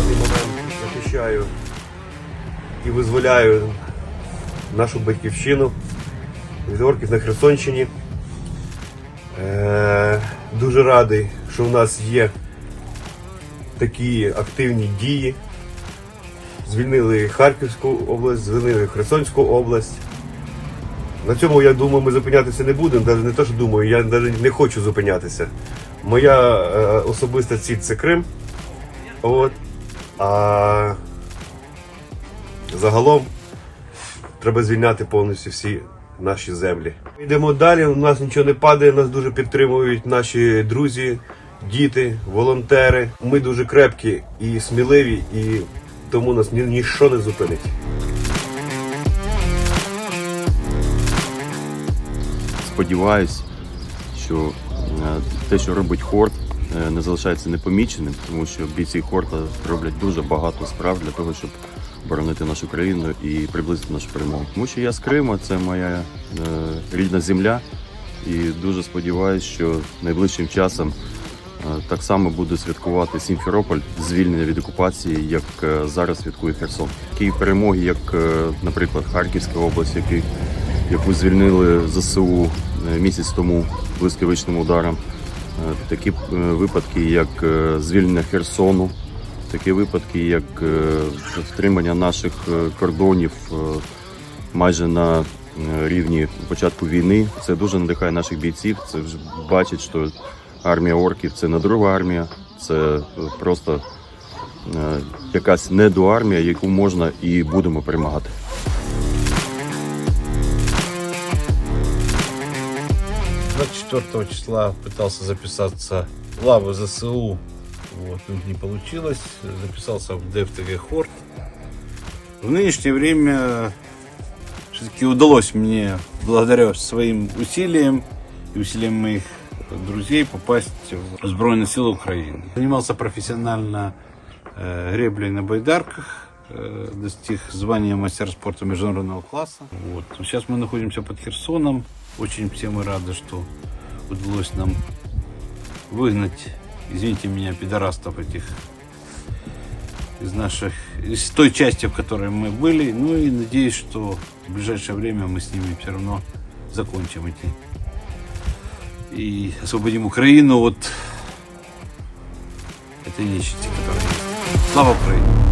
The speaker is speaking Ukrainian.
даний момент захищаю і визволяю нашу батьківщину від орків на Херсонщині. Е, дуже радий, що в нас є такі активні дії. Звільнили Харківську область, звільнили Херсонську область. На цьому, я думаю, ми зупинятися не будемо, навіть не те, що думаю, я навіть не хочу зупинятися. Моя е, особиста ціль це Крим. От. А загалом треба звільняти повністю всі наші землі. Йдемо далі, у нас нічого не падає, нас дуже підтримують наші друзі, діти, волонтери. Ми дуже крепкі і сміливі, і тому нас ні, ніщо не зупинить. сподіваюсь, що е, те, що робить Хорт, не залишається непоміченим, тому що бійці Хорта роблять дуже багато справ для того, щоб боронити нашу країну і приблизити нашу перемогу. Тому що я з Криму, це моя е, рідна земля, і дуже сподіваюся, що найближчим часом е, так само буде святкувати Сімферополь звільнення від окупації, як е, зараз святкує Херсон. Такі перемоги, як, е, наприклад, Харківська область, який яку звільнили ЗСУ е, місяць тому блискавичним ударом. Е, Такі е, випадки, як е, звільнення Херсону, такі випадки, як втримання наших кордонів майже на рівні початку війни. Це дуже надихає наших бійців. Це вже бачить, що армія орків це не друга армія, це просто якась недоармія, яку можна і будемо перемагати. 24 числа пытался записаться в лаву ЗСУ, вот, но не получилось. Записался в ДФТГ Хорт. В нынешнее время все-таки удалось мне, благодаря своим усилиям и усилиям моих друзей, попасть в Сбройные силы Украины. Занимался профессионально э, греблей на байдарках, э, достиг звания мастера спорта международного класса. Вот. Сейчас мы находимся под Херсоном. Очень все мы рады, что удалось нам выгнать, извините меня, пидорастов этих из наших, из той части, в которой мы были. Ну и надеюсь, что в ближайшее время мы с ними все равно закончим эти и освободим Украину от этой нечисти, которая есть. Слава Украине!